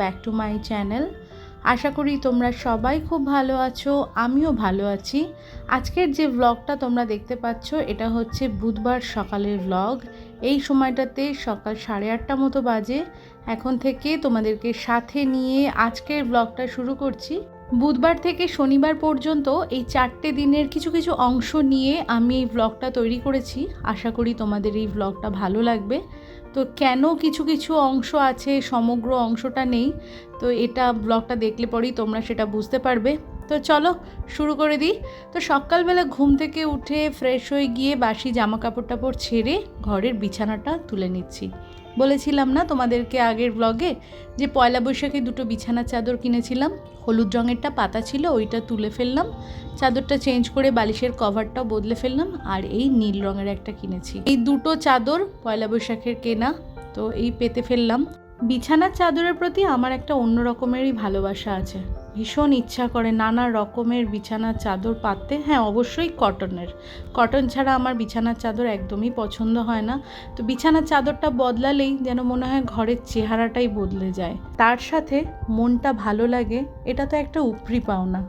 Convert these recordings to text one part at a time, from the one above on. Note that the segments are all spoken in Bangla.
Back to my channel. আশা করি তোমরা সবাই খুব ভালো আছো, আমিও ভালো আছি। আজকের যে ব্লগটা তোমরা দেখতে পাচ্ছ, এটা হচ্ছে বুধবার সকালের ব্লগ এই সময়টাতে সকাল সাড়ে আটটা মতো বাজে। এখন থেকে তোমাদেরকে সাথে নিয়ে আজকের ব্লগটা শুরু করছি। বুধবার থেকে শনিবার পর্যন্ত এই চারটে দিনের কিছু কিছু অংশ নিয়ে আমি এই ব্লগটা তৈরি করেছি। আশা করি তোমাদের এই ব্লগটা ভালো লাগবে। তো কেন কিছু কিছু অংশ আছে, সমগ্র অংশটা নেই, তো এটা ব্লগটা দেখলে পরেই তোমরা সেটা বুঝতে পারবে। তো চলো শুরু করে দিই। তো সকালবেলা ঘুম থেকে উঠে ফ্রেশ হয়ে গিয়ে বাসি জামা কাপড় টাপড় ছেড়ে ঘরের বিছানাটা তুলে নিচ্ছি। বলেছিলাম না তোমাদেরকে আগের ব্লগে যে পয়লা বৈশাখে দুটো বিছানার চাদর কিনেছিলাম? হলুদ রঙেরটা পাতা ছিল, ওইটা তুলে ফেললাম। চাদরটা চেঞ্জ করে বালিশের কভারটাও বদলে ফেললাম আর এই নীল রঙের একটা কিনেছি। এই দুটো চাদর পয়লা বৈশাখের কেনা, তো এই পেতে ফেললাম। বিছানার চাদরের প্রতি আমার একটা অন্য রকমেরই ভালোবাসা আছে। ভীষণ ইচ্ছা করে নানা রকমের বিছানার চাদর পাততে। হ্যাঁ অবশ্যই কটনের। কটন ছাড়া আমার বিছানার চাদর একদমই পছন্দ হয় না। তো বিছানার চাদরটা বদলালেই যেন মনে হয় ঘরের চেহারাটাই বদলে যায়। তার সাথে মনটা ভালো লাগে, এটা তো একটা উপরি পাওনা।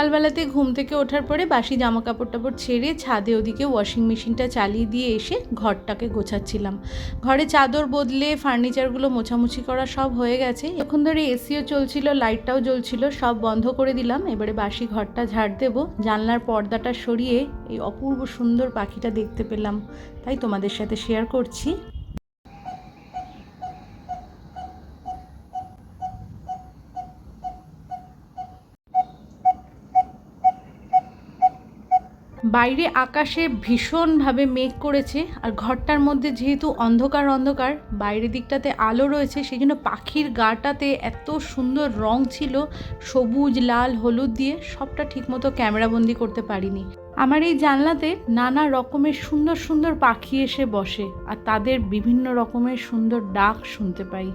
সকালবেলাতে ঘুম থেকে ওঠার পরে বাসি জামা কাপড় টাপড় ছেড়ে ছাদে ওদিকে ওয়াশিং মেশিনটা চালিয়ে দিয়ে এসে ঘরটাকে গোছাচ্ছিলাম। ঘরে চাদর বদলে ফার্নিচারগুলো মোছামুছি করা সব হয়ে গেছে। এখন ধরে এসিও চলছিল লাইটটাও জ্বলছিল, সব বন্ধ করে দিলাম। এবারে বাসি ঘরটা ঝাড় দেব। জানলার পর্দাটা সরিয়ে এই অপূর্ব সুন্দর পাখিটা দেখতে পেলাম। তাই তোমাদের সাথে শেয়ার করছি। বাইরে আকাশে ভীষণভাবে মেঘ করেছে আর ঘরটার মধ্যে যেহেতু অন্ধকার অন্ধকার, বাইরের দিকটাতে আলো রয়েছে সেই জন্য পাখির গাটাতে এত সুন্দর রং ছিল, সবুজ, লাল, হলুদ দিয়ে সবটা ঠিকমতো ক্যামেরাবন্দি করতে পারিনি। আমার এই জানলাতে নানা রকমের সুন্দর সুন্দর পাখি এসে বসে আর তাদের বিভিন্ন রকমের সুন্দর ডাক শুনতে পাই।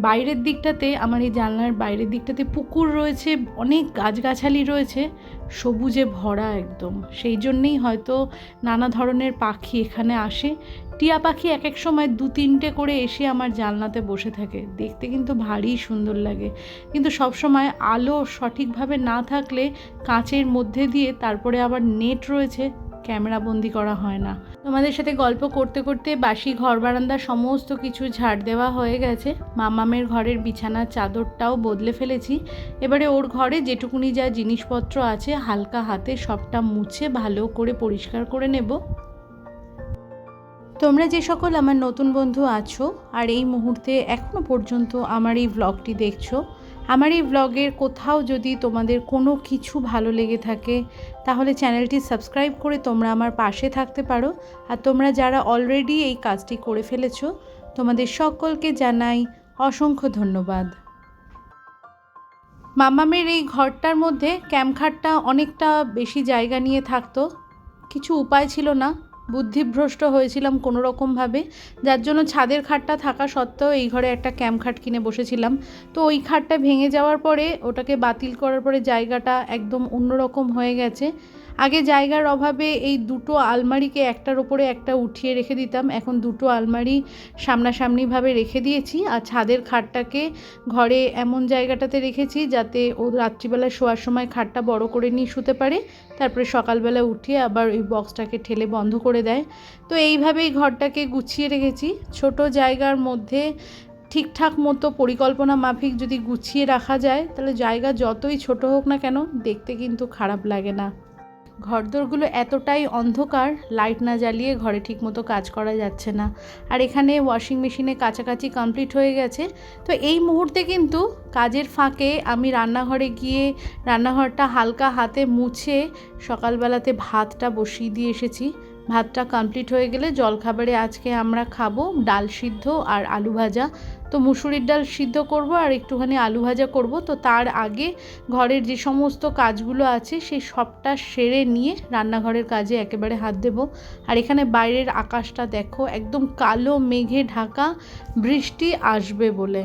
বাইরের দিকটাতে, আমার এই জানলার বাইরের দিকটাতে পুকুর রয়েছে, অনেক গাছগাছালি রয়েছে, সবুজে ভরা একদম। সেই জন্যেই হয়তো নানা ধরনের পাখি এখানে আসে। টিয়া পাখি এক এক সময় দু তিনটে করে এসে আমার জানলাতে বসে থাকে। দেখতে কিন্তু ভারী সুন্দর লাগে। কিন্তু সব সময় আলো সঠিকভাবে না থাকলে কাঁচের মধ্যে দিয়ে তারপরে আবার নেট রয়েছে ক্যামেরা বন্দি করা হয় না। তোমাদের সাথে গল্প করতে করতে বাসি ঘর বারান্দা সমস্ত কিছু ঝাড় দেওয়া হয়ে গেছে। মামামের ঘরের বিছানার চাদরটাও বদলে ফেলেছি। এবারে ওর ঘরে যেটুকুনি যা জিনিসপত্র আছে হালকা হাতে সবটা মুছে ভালো করে পরিষ্কার করে নেব। তোমরা যে সকল আমার নতুন বন্ধু আছো, আর এই মুহূর্তে এখনও পর্যন্ত আমার এই ব্লগটি দেখছ আমার এই ব্লগের কোথাও যদি তোমাদের কোনো কিছু ভালো লেগে থাকে, তাহলে চ্যানেলটি সাবস্ক্রাইব করে তোমরা আমার পাশে থাকতে পারো। আর তোমরা যারা অলরেডি এই কাজটি করে ফেলেছো, তোমাদের সকলকে জানাই অসংখ্য ধন্যবাদ। মামামের এই ঘরটার মধ্যে ক্যাম্পখাটটা অনেকটা বেশি জায়গা নিয়ে থাকতো, কিছু উপায় ছিল না। বুদ্ধিভ্রষ্ট হয়েছিলাম কোনো রকমভাবে যার জন্য ছাদের খাটটা থাকা সত্ত্বেও এই ঘরে একটা ক্যাম্প খাট কিনে বসেছিলাম। তো ওই খাটটা ভেঙে যাওয়ার পরে ওটাকে বাতিল করার পরে জায়গাটা একদম অন্যরকম হয়ে গেছে। আগে জায়গার অভাবে এই দুটো আলমারিকে একটার ওপরে একটা উঠিয়ে রেখে দিতাম। এখন দুটো আলমারি সামনাসামনিভাবে রেখে দিয়েছি আর ছাদের খাটটাকে ঘরে এমন জায়গাটাতে রেখেছি যাতে ও রাত্রিবেলা শোয়ার সময় খাটটা বড় করে নিয়ে শুতে পারে। তারপরে সকালবেলা উঠিয়ে আবার ওই বক্সটাকে ঠেলে বন্ধ করে দেয়। তো এইভাবেই ঘরটাকে গুছিয়ে রেখেছি। ছোট জায়গার মধ্যে ঠিকঠাক মতো পরিকল্পনা মাফিক যদি গুছিয়ে রাখা যায়, তাহলে জায়গা যতই ছোট হোক না কেন দেখতে কিন্তু খারাপ লাগে না। ঘরদোরগুলো এতটাই অন্ধকার, লাইট না জ্বালিয়ে ঘরে ঠিকমতো কাজ করা যাচ্ছে না। আর এখানে ওয়াশিং মেশিনে কাছাকাছি কমপ্লিট হয়ে গেছে। তো এই মুহূর্তে কিন্তু কাজের ফাঁকে আমি রান্নাঘরে গিয়ে রান্নাঘরটা হালকা হাতে মুছে সকালবেলাতে ভাতটা বসিয়ে দিয়ে এসেছি। ভাতটা কমপ্লিট হয়ে গেলে জলখাবারে আজকে আমরা খাব ডাল সিদ্ধ আর আলু ভাজা। তো মুসুরির ডাল সিদ্ধ করব আর একটুখানি আলু ভাজা করব। তো তার আগে ঘরের যে সমস্ত কাজগুলো আছে সেই সবটা সেরে নিয়ে রান্নাঘরের কাজে একেবারে হাত দেব। আর এখানে বাইরের আকাশটা দেখো, একদম কালো মেঘে ঢাকা, বৃষ্টি আসবে বলে।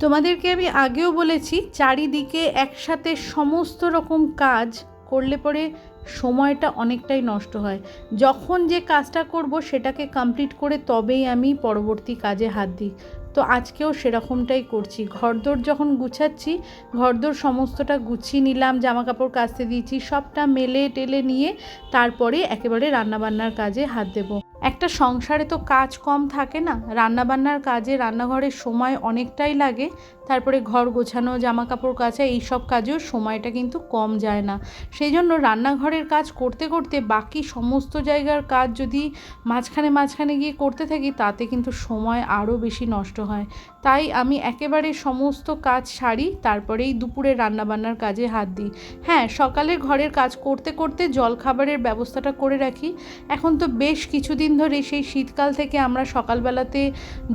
তোমাদেরকে আমি আগেও বলেছি, চারিদিকে একসাথে সমস্ত রকম কাজ করলে পরে সময়টা অনেকটাই নষ্ট হয়। যখন যে কাজটা করব সেটাকে কমপ্লিট করে তবেই আমি পরবর্তী কাজে হাত দিই। তো আজকেও সেরকমটাই করছি। ঘরদোর যখন গুছাচ্ছি, ঘরদোর সমস্তটা গুছিয়ে নিলাম জামা কাপড় কাচতে দিয়েছি, সবটা মেলে টেলে নিয়ে তারপরে একেবারে রান্নাবান্নার কাজে হাত দেবো। একটা সংসারে তো কাজ কম থাকে না। রান্নাবান্নার কাজে রান্নাঘরের সময় অনেকটাই লাগে। তারপরে ঘর গোছানো জামা কাপড় কাচা, এইসব কাজেও সময়টা কিন্তু কম যায় না। সেই জন্য রান্নাঘরের কাজ করতে করতে বাকি সমস্ত জায়গার কাজ যদি মাঝখানে মাঝখানে গিয়ে করতে থাকি, তাতে কিন্তু সময় আরও বেশি নষ্ট হয়। তাই আমি একেবারে সমস্ত কাজ সারি, তারপরেই দুপুরে রান্নাবান্নার কাজে হাত দিই। হ্যাঁ সকালে ঘরের কাজ করতে করতে জলখাবারের ব্যবস্থাটা করে রাখি। এখন তো বেশ কিছুদিন ধরে সেই শীতকাল থেকে আমরা সকালবেলাতে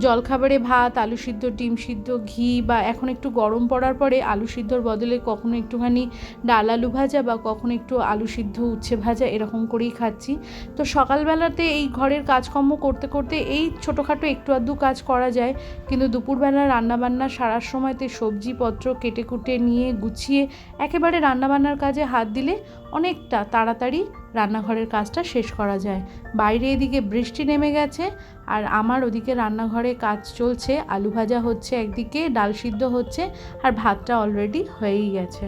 জলখাবারে ভাত, আলু সিদ্ধ, ডিম সিদ্ধ, ঘি বা এখন একটু গরম পড়ার পরে আলু সিদ্ধর বদলে কখনো একটুখানি ডাল আলু ভাজা বা কখনো একটু আলু সিদ্ধ উচ্ছে ভাজা এরকম করেই খাচ্ছি। তো সকালবেলাতে এই ঘরের কাজকর্ম করতে করতে এই ছোটোখাটো একটু আধটু কাজ করা যায়। কিন্তু দুপুরবেলা রান্নাবান্না সারার সময়তে সবজিপত্র কেটে কুটে নিয়ে গুছিয়ে একেবারে রান্নাবান্নার কাজে হাত দিলে অনেকটা তাড়াতাড়ি রান্নাঘরের কাজটা শেষ করা যায়। বাইরে এদিকে বৃষ্টি নেমে গেছে আর আমার ওদিকে রান্নাঘরে কাজ চলছে। আলু ভাজা হচ্ছে একদিকে, ডাল সিদ্ধ হচ্ছে আর ভাতটা অলরেডি হয়েই গেছে।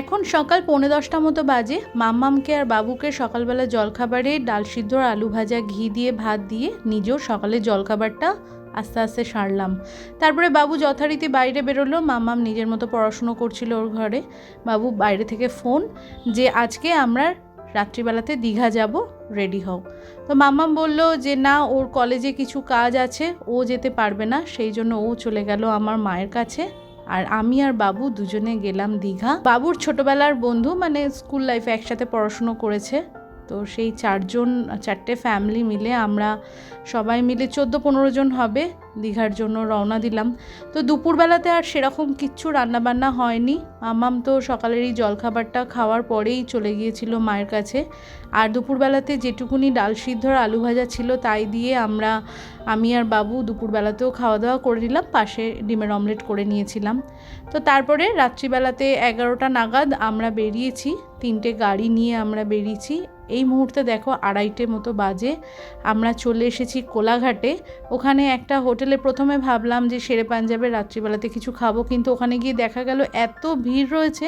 এখন সকাল পৌনে দশটা মতো বাজে। মাম্মামকে আর বাবুকে সকালবেলা জলখাবারে ডাল সিদ্ধ আর আলু ভাজা ঘি দিয়ে, ভাত দিয়ে নিজেও সকালে জলখাবারটা আস্তে আস্তে সারলাম। তারপরে বাবু যথারীতি বাইরে বেরোলো। মাম্মাম নিজের মতো পড়াশুনো করছিল ওর ঘরে। বাবু বাইরে থেকে ফোন যে, আজকে আমরা রাত্রিবেলাতে দীঘা যাব, রেডি হও। তো মাম্মাম বলল যে, না, ওর কলেজে কিছু কাজ আছে, ও যেতে পারবে না, সেই জন্য ও চলে গেল আমার মায়ের কাছে। আর আমি আর বাবু দুজনে গেলাম দীঘা। বাবুর ছোটবেলার বন্ধু মানে স্কুল লাইফে একসাথে পড়াশুনো করেছে। তো সেই চারজন, চারটে ফ্যামিলি মিলে আমরা সবাই মিলে চোদ্দ পনেরো জন হবে, দীঘার জন্য রওনা দিলাম। তো দুপুরবেলাতে আর সেরকম কিচ্ছু রান্নাবান্না হয়নি। আমাম তো সকালের এই জলখাবারটা খাওয়ার পরেই চলে গিয়েছিল মায়ের কাছে। আর দুপুরবেলাতে যেটুকুনি ডাল সিদ্ধ আর আলু ভাজা ছিল তাই দিয়ে আমরা, আমি আর বাবু দুপুরবেলাতেও খাওয়া দাওয়া করে নিলাম, পাশে ডিমের অমলেট করে নিয়েছিলাম। তো তারপরে রাত্রিবেলাতে এগারোটা নাগাদ আমরা বেরিয়েছি, তিনটে গাড়ি নিয়ে আমরা বেরিয়েছি। এই মুহূর্তে দেখো আড়াইটে মতো বাজে। আমরা চলে এসেছি কোলাঘাটে। ওখানে একটা হোটেলে প্রথমে ভাবলাম যে শেরে পাঞ্জাবের রাত্রিবেলাতে কিছু খাব, কিন্তু ওখানে গিয়ে দেখা গেল এত ভিড় রয়েছে,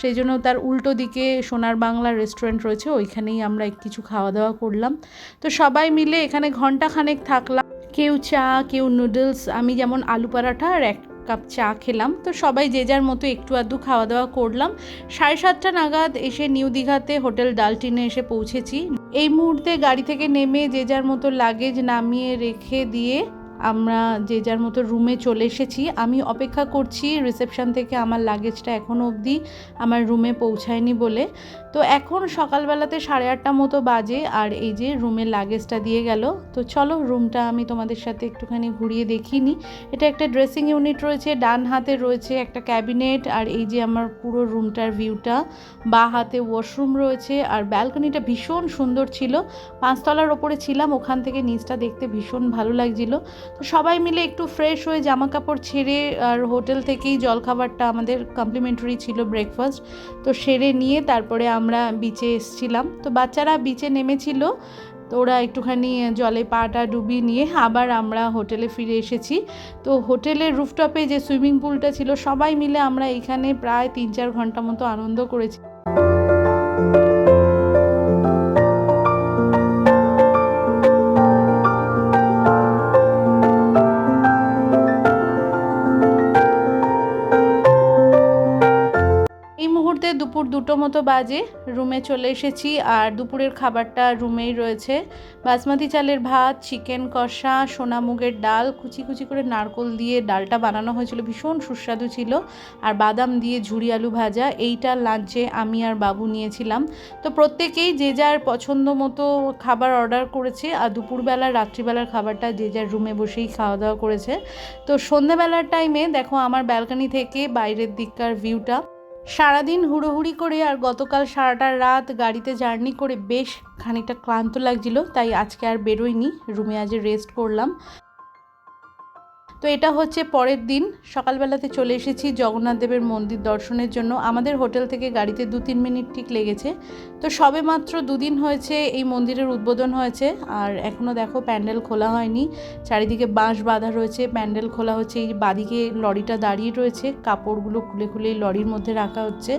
সেই জন্য তার উল্টো দিকে সোনার বাংলা রেস্টুরেন্ট রয়েছে, ওইখানেই আমরা কিছু খাওয়া দাওয়া করলাম। তো সবাই মিলে এখানে ঘণ্টা খানেক থাকলাম। কেউ চা, কেউ নুডলস, আমি যেমন আলু পরাঠা আর এক কাপ চা খেলাম। তো সবাই যে যার মতো একটু আধটু খাওয়া দাওয়া করলাম। সাড়ে সাতটা নাগাদ এসে নিউ দীঘাতে হোটেল ডালটিনে এসে পৌঁছেছি। এই মুহূর্তে গাড়ি থেকে নেমে যে যার মতো লাগেজ নামিয়ে রেখে দিয়ে আমরা যে যার মতো রুমে চলে এসেছি। আমি অপেক্ষা করছি রিসেপশন থেকে আমার লাগেজটা এখনও অবধি আমার রুমে পৌঁছায়নি বলে। তো এখন সকালবেলাতে সাড়ে আটটা মতো বাজে আর এই যে রুমের লাগেজটা দিয়ে গেল। তো চলো রুমটা আমি তোমাদের সাথে একটুখানি ঘুরিয়ে দেখিনি। এটা একটা ড্রেসিং ইউনিট রয়েছে, ডান হাতে রয়েছে একটা ক্যাবিনেট আর এই যে আমার পুরো রুমটার ভিউটা বা হাতে ওয়াশরুম রয়েছে আর ব্যালকনিটা ভীষণ সুন্দর ছিল। পাঁচতলার ওপরে ছিলাম, ওখান থেকে নিচটা দেখতে ভীষণ ভালো লাগছিল। তো সবাই মিলে একটু ফ্রেশ হয়ে জামা কাপড় ছেড়ে আর হোটেল থেকেই জলখাবারটা আমাদের কমপ্লিমেন্টারি ছিল ব্রেকফাস্ট তো সেরে নিয়ে তারপরে আমরা বিচে এসছিলাম। তো বাচ্চারা বিচে নেমেছিল, তো ওরা একটুখানি জলে পাটা ডুবিয়ে নিয়ে আবার আমরা হোটেলে ফিরে এসেছি। তো হোটেলের রুফটপে যে সুইমিং পুলটা ছিল, সবাই মিলে আমরা এখানে প্রায় তিন চার ঘণ্টা মতো আনন্দ করেছি। দুপুর দুটো মতো বাজে, রুমে চলে এসেছি আর দুপুরের খাবারটা রুমেই রয়েছে। বাসমতি চালের ভাত, চিকেন কষা, সোনা মুগের ডাল, কুচি কুচি করে নারকোল দিয়ে ডালটা বানানো হয়েছিল, ভীষণ সুস্বাদু ছিল। আর বাদাম দিয়ে ঝুড়ি আলু ভাজা, এইটা লাঞ্চে আমি আর বাবু নিয়েছিলাম। তো প্রত্যেকেই যে যার পছন্দ মতো খাবার অর্ডার করেছে আর দুপুরবেলা, রাত্রিবেলার খাবারটা যে যার রুমে বসেই খাওয়া দাওয়া করেছে। তো সন্ধেবেলার টাইমে দেখো আমার ব্যালকনি থেকে বাইরের দিককার ভিউটা। সারাদিন হুড়োহুড়ি করে আর গতকাল সারাটা রাত গাড়িতে জার্নি করে বেশ খানিকটা ক্লান্ত লাগছিল, তাই আজকে আর বেরোয়নি রুমে আজ রেস্ট করলাম। তো এটা হচ্ছে পরের দিন। সকালবেলাতে চলে এসেছি জগন্নাথ দেবের মন্দির দর্শনের জন্য। আমাদের হোটেল থেকে গাড়িতে দু তিন মিনিট ঠিক লেগেছে। তো সবে মাত্র দুদিন হয়েছে এই মন্দিরের উদ্বোধন হয়েছে। আর এখনও দেখো প্যান্ডেল খোলা হয়নি। চারিদিকে বাঁশ বাঁধা রয়েছে। প্যান্ডেল খোলা হচ্ছে। এই বাদিকে লরিটা দাঁড়িয়ে রয়েছে। কাপড়গুলো খুলে খুলে লরির মধ্যে রাখা হচ্ছে।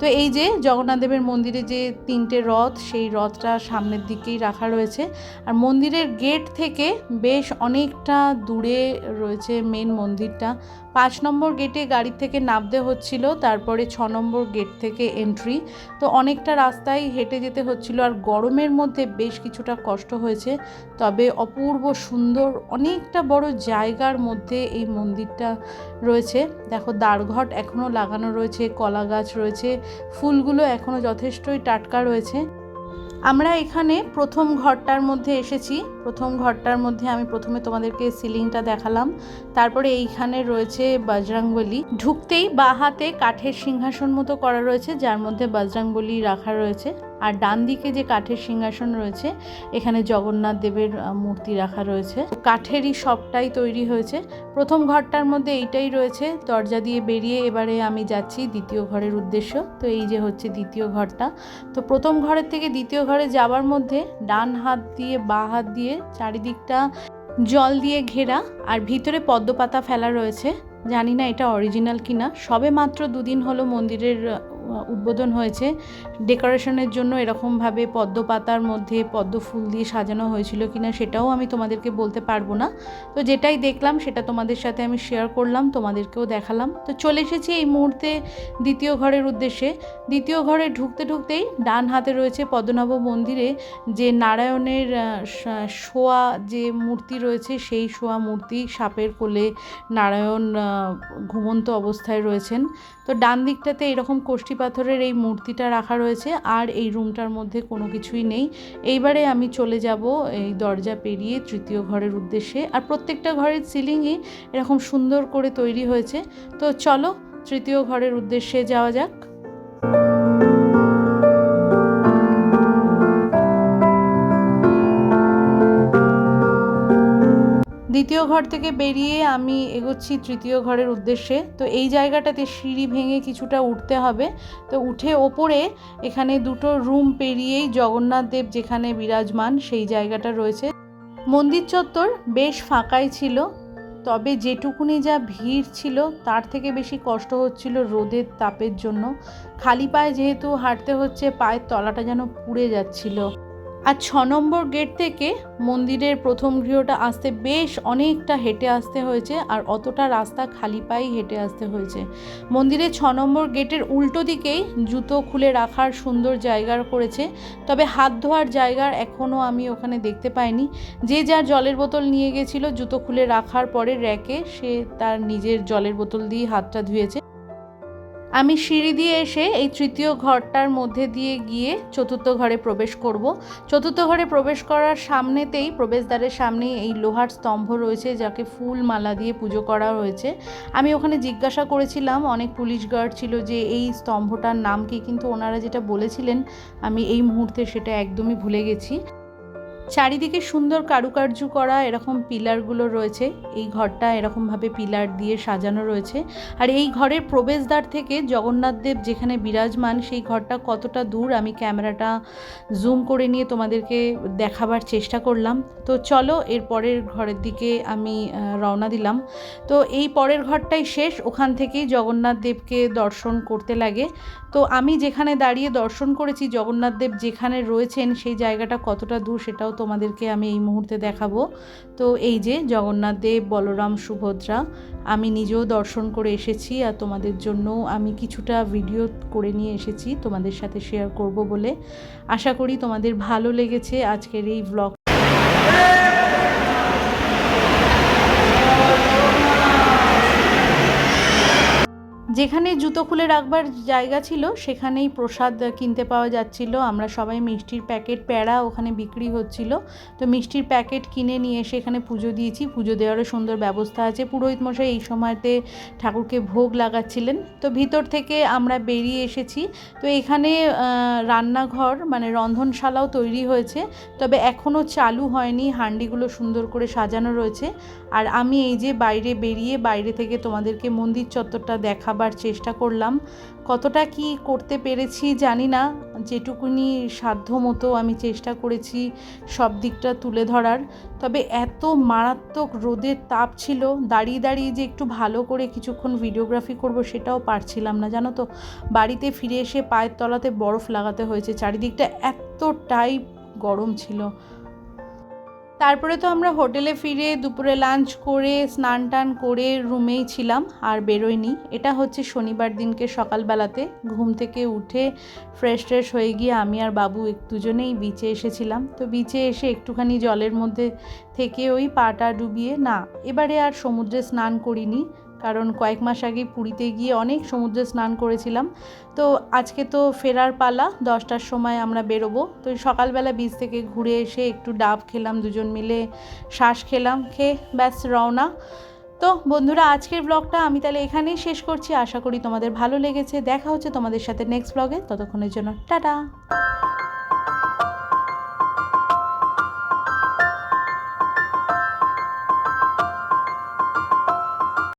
তো এই যে জগন্নাথ দেবের মন্দিরে যে তিনটে রথ, সেই রথটা সামনের দিকেই রাখা রয়েছে। আর মন্দিরের গেট থেকে বেশ অনেকটা দূরে রয়েছে। মেন মন্দিরটা। পাঁচ নম্বর গেটে গাড়ি থেকে নামতে হচ্ছিল, তারপরে ছ নম্বর গেট থেকে এন্ট্রি তো অনেকটা রাস্তায় হেঁটে যেতে হচ্ছিল আর গরমের মধ্যে বেশ কিছুটা কষ্ট হয়েছে। তবে অপূর্ব সুন্দর অনেকটা বড় জায়গার মধ্যে এই মন্দিরটা রয়েছে। দেখো দ্বারঘট এখনও লাগানো রয়েছে, কলা গাছ রয়েছে, ফুলগুলো এখনও যথেষ্টই টাটকা রয়েছে। আমরা এখানে প্রথম ঘরটার মধ্যে এসেছি। প্রথম ঘরটার মধ্যে আমি প্রথমে তোমাদেরকে সিলিংটা দেখালাম। তারপরে এইখানে রয়েছে বজরংবলী। ঢুকতেই বা হাতে কাঠের সিংহাসন মতো করা রয়েছে, যার মধ্যে বজরংবলী রাখা রয়েছে। আর ডান দিকে যে কাঠের সিংহাসন রয়েছে, এখানে জগন্নাথ দেবের মূর্তি রাখা রয়েছে। কাঠেরই সবটাই তৈরি হয়েছে। প্রথম ঘরটার মধ্যে এইটাই রয়েছে। দরজা দিয়ে বেরিয়ে এবারে আমি যাচ্ছি দ্বিতীয় ঘরের উদ্দেশ্য। তো এই যে হচ্ছে দ্বিতীয় ঘরটা। তো প্রথম ঘরের থেকে দ্বিতীয় ঘরে যাওয়ার মধ্যে ডান হাত দিয়ে বা হাত দিয়ে চারিদিকটা জল দিয়ে ঘেরা আর ভিতরে পদ্মপাতা ফেলা রয়েছে। জানি না এটা অরিজিনাল কিনা। সবে মাত্র দুদিন হলো মন্দিরের উদ্বোধন হয়েছে। ডেকোরেশনের জন্য এরকমভাবে পদ্ম পাতার মধ্যে পদ্ম ফুল দিয়ে সাজানো হয়েছিল কিনা সেটাও আমি তোমাদেরকে বলতে পারব না। তো যেটাই দেখলাম সেটা তোমাদের সাথে আমি শেয়ার করলাম, তোমাদেরকেও দেখালাম। তো চলে এসেছি এই মুহূর্তে দ্বিতীয় ঘরের উদ্দেশ্যে। দ্বিতীয় ঘরে ঢুকতে ঢুকতেই ডান হাতে রয়েছে পদ্মনাভ মন্দিরে যে নারায়ণের শোয়া যে মূর্তি রয়েছে সেই শোয়া মূর্তি সাপের কোলে নারায়ণ ঘুমন্ত অবস্থায় রয়েছেন। তো ডান দিকটাতে এরকম কোষ্ঠী পাথরের এই মূর্তিটা রাখা রয়েছে, আর এই রুমটার মধ্যে কোনো কিছুই নেই। এইবারে আমি চলে যাব এই দরজা পেরিয়ে তৃতীয় ঘরের উদ্দেশ্যে, আর প্রত্যেকটা ঘরের সিলিংই এরকম সুন্দর করে তৈরি হয়েছে। তো চলো, তৃতীয় ঘরের উদ্দেশ্যে যাওয়া যাক। দ্বিতীয় ঘর থেকে বেরিয়ে আমি এগোচ্ছি তৃতীয় ঘরের উদ্দেশ্যে। তো এই জায়গাটাতে সিঁড়ি ভেঙে কিছুটা উঠতে হবে। তো উঠে ওপরে এখানে দুটো রুম পেরিয়েই জগন্নাথ দেব যেখানে বিরাজমান সেই জায়গাটা রয়েছে। মন্দির চত্বর বেশ ফাঁকাই ছিল, তবে যেটুকুনি যা ভিড় ছিল তার থেকে বেশি কষ্ট হচ্ছিল রোদের তাপের জন্য। খালি পায়ে যেহেতু হাঁটতে হচ্ছে, পায়ের তলাটা যেন পুড়ে যাচ্ছিল। আর ছ নম্বর গেট থেকে মন্দিরের প্রথম গৃহটা আসতে বেশ অনেকটা হেঁটে আসতে হয়েছে আর অতটা রাস্তা খালি পায়েই হেঁটে আসতে হয়েছে। মন্দিরের ছ নম্বর গেটের উল্টো দিকেই জুতো খুলে রাখার সুন্দর জায়গা করেছে, তবে হাত ধোয়ার জায়গার এখনও আমি ওখানে দেখতে পাইনি। যে যার জলের বোতল নিয়ে গেছিল জুতো খুলে রাখার পরে র্যাকে সে তার নিজের জলের বোতল দিয়ে হাতটা ধুয়েছে। আমি সিঁড়ি দিয়ে এসে এই তৃতীয় ঘরটার মধ্যে দিয়ে গিয়ে চতুর্থ ঘরে প্রবেশ করব। চতুর্থ ঘরে প্রবেশ করার সামনেতেই প্রবেশদ্বারের সামনে এই লোহার স্তম্ভ রয়েছে, যাকে ফুল মালা দিয়ে পুজো করা হয়েছে। আমি ওখানে জিজ্ঞাসা করেছিলাম, অনেক পুলিশ গার্ড ছিল যে এই স্তম্ভটার নাম কি, কিন্তু ওনারা যেটা বলেছিলেন, আমি এই মুহূর্তে সেটা একদমই ভুলে গেছি। চারিদিকে সুন্দর কারুকার্য করা এরকম পিলারগুলো রয়েছে। এই ঘরটা এরকমভাবে পিলার দিয়ে সাজানো রয়েছে। আর এই ঘরের প্রবেশদ্বার থেকে জগন্নাথদেব যেখানে বিরাজমান, সেই ঘরটা কতটা দূর আমি ক্যামেরাটা জুম করে নিয়ে তোমাদেরকে দেখাবার চেষ্টা করলাম। তো চলো, এর পরের ঘরের দিকে আমি রওনা দিলাম। তো এই পরের ঘরটাই শেষ। ওখান থেকেই জগন্নাথ দেবকে দর্শন করতে লাগে। তো আমি যেখানে দাঁড়িয়ে দর্শন করেছি, জগন্নাথ দেব যেখানে রয়েছেন, সেই জায়গাটা কতটা দূর সেটাও তোমাদেরকে আমি এই মুহূর্তে দেখাবো। তো এই যে জগন্নাথ দেব, বলরাম, সুভদ্রা, আমি নিজেও দর্শন করে এসেছি আর তোমাদের জন্য আমি কিছুটা ভিডিও করে নিয়ে এসেছি, তোমাদের সাথে শেয়ার করব বলে। আশা করি তোমাদের ভালো লেগেছে আজকের এই ব্লগ যেখানে জুতো খুলে রাখবার জায়গা ছিল, সেখানেই প্রসাদ কিনতে পাওয়া যাচ্ছিল। আমরা সবাই মিষ্টির প্যাকেট প্যাড়া ওখানে বিক্রি হচ্ছিল। তো মিষ্টির প্যাকেট কিনে নিয়ে এসে এখানে পুজো দিয়েছি। পুজো দেওয়ারও সুন্দর ব্যবস্থা আছে। পুরোহিত মশাই এই সময়তে ঠাকুরকে ভোগ লাগাচ্ছিলেন। তো ভিতর থেকে আমরা বেরিয়ে এসেছি। তো এখানে রান্নাঘর মানে রন্ধনশালাও তৈরি হয়েছে। তবে এখনও চালু হয়নি। হাঁডিগুলো সুন্দর করে সাজানো রয়েছে। আর আমি এই যে বাইরে বেরিয়ে বাইরে থেকে তোমাদেরকে মন্দির চত্বরটা দেখাবার চেষ্টা করলাম। কতটা কি করতে পেরেছি জানি না। যেটুকুনি সাধ্য মতো আমি চেষ্টা করেছি সব দিকটা তুলে ধরার। তবে এত মারাত্মক রোদের তাপ ছিল, দাঁড়িয়ে দাঁড়িয়ে যে একটু ভালো করে কিছুক্ষণ ভিডিওগ্রাফি করব সেটাও পারছিলাম না। জানো তো, বাড়িতে ফিরে এসে পায়ের তলাতে বরফ লাগাতে হয়েছে। চারিদিকটা এতটাই গরম ছিল। তারপরে তো আমরা হোটেলে ফিরে দুপুরে লাঞ্চ করে, স্নান টান করে রুমেই ছিলাম, আর বেরোয়নি এটা হচ্ছে শনিবার দিনকে সকালবেলাতে। ঘুম থেকে উঠে ফ্রেশ ট্রেশ হয়ে গিয়ে আমি আর বাবু দুজনেই বিচে এসেছিলাম। তো বিচে এসে একটুখানি জলের মধ্যে থেকে ওই পাটা ডুবিয়ে, না, এবারে আর সমুদ্রে স্নান করিনি, কারণ কয়েক মাস আগে পুরীতে গিয়ে অনেক সমুদ্রে স্নান করেছিলাম। তো আজকে তো ফেরার পালা, দশটার সময় আমরা বেরোবো। তো সকালবেলা বিচ থেকে ঘুরে এসে একটু ডাব খেলাম, দুজন মিলে শ্বাস খেলাম, খেয়ে ব্যাস রওনা। তো বন্ধুরা, আজকের ব্লগটা আমি তাহলে এখানেই শেষ করছি। আশা করি তোমাদের ভালো লেগেছে। দেখা হচ্ছে তোমাদের সাথে নেক্সট ব্লগে ততক্ষণের জন্য টাটা!